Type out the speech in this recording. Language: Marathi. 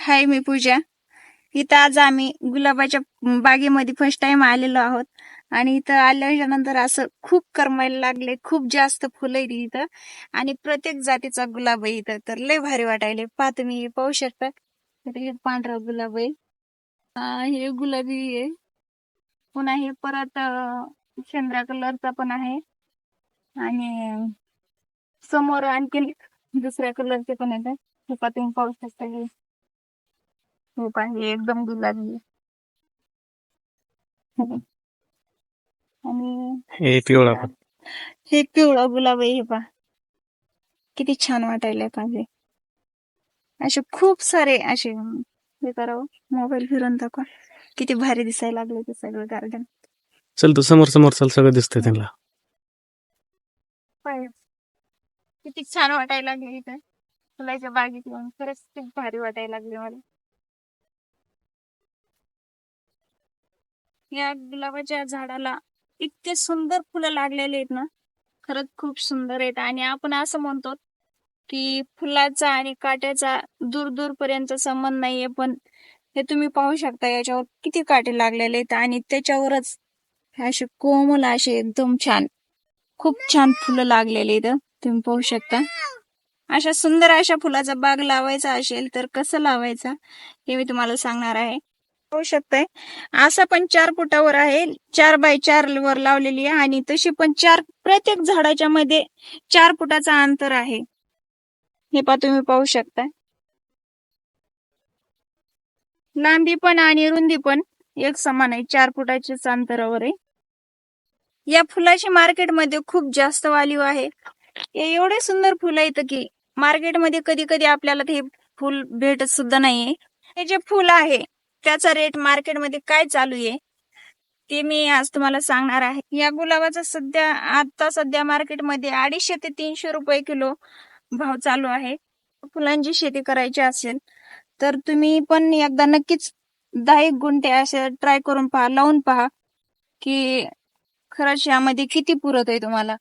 हाय मी पूजा. इथं आज आम्ही गुलाबाच्या बागेमध्ये फर्स्ट टाइम आलेलो आहोत. आणि इथं आल्याच्यानंतर असं खूप करमायला लागले खूप जास्त फुलं आहेत इथं. आणि प्रत्येक जातीचा गुलाब आहे इथं. तर लय भारी वाटायले. पाहत तुम्ही पाहू शकता. तर हे पांढरा गुलाब आहे. हे गुलाबी आहे. पुन्हा हे परत अं, शेंद्रा कलरचा पण आहे. आणि समोर आणखीन दुसऱ्या कलरचे पण आहेत. हे पहा तुम्ही पाहू शकता. हे हे पहा हे एकदम गुलाबी. हे. आणि हे पिवळा पण. हे पिवळा गुलाब आहे हे पहा किती छान वाटायला पाहिजे असे खूप सारे असे हे करावं मोबाईल फिरून दाखवा. किती भारी दिसायला लागले ते सगळं गार्डन चल तू समोर समोर चल सगळं दिसतंय त्यांना. किती छान वाटायला लागले इथे. फुलाच्या बागेत येऊन खरंच खूप भारी वाटायला लागले मला. या गुलाबाच्या झाडाला इतके सुंदर फुलं लागलेले आहेत ना. खरंच खूप सुंदर आहेत. आणि आपण असं म्हणतो की फुलाचा आणि काट्याचा दूर दूर पर्यंत संबंध नाहीये. पण हे तुम्ही पाहू शकता याच्यावर किती काटे लागलेले आहेत. आणि त्याच्यावरच असे कोमल असे एकदम छान खूप छान फुलं लागलेले आहेत. तुम्ही पाहू शकता. अशा सुंदर अशा फुलाचा बाग लावायचा असेल तर कसं लावायचा हे मी तुम्हाला सांगणार आहे. पाहू शकताय. असा पण चार फुटावर आहे. चार बाय चार वर लावलेली आहे आणि तशी पण चार प्रत्येक झाडाच्या मध्ये चार फुटाचा अंतर आहे. हे पा तुम्ही पाहू शकता. लांबी पण आणि रुंदी पण एक समान आहे. चार फुटाच्याच अंतरावर आहे. या फुलाची मार्केटमध्ये खूप जास्त व्हॅल्यू आहे. एवढे सुंदर फुलं आहेत की मार्केटमध्ये कधी कधी आपल्याला ते फुल भेटत सुद्धा नाहीये. हे जे फुल आहे त्याचा रेट मार्केटमध्ये काय चालू आहे? ते मी आज तुम्हाला सांगणार आहे. या गुलाबाचा सध्या आता सध्या मार्केटमध्ये अडीचशे ते तीनशे रुपये किलो भाव चालू आहे. फुलांची शेती करायची असेल तर तुम्ही पण एकदा नक्कीच दहा एक गुंठे असे ट्राय करून पहा लावून पहा की खरंच यामध्ये किती पुरत आहे तुम्हाला.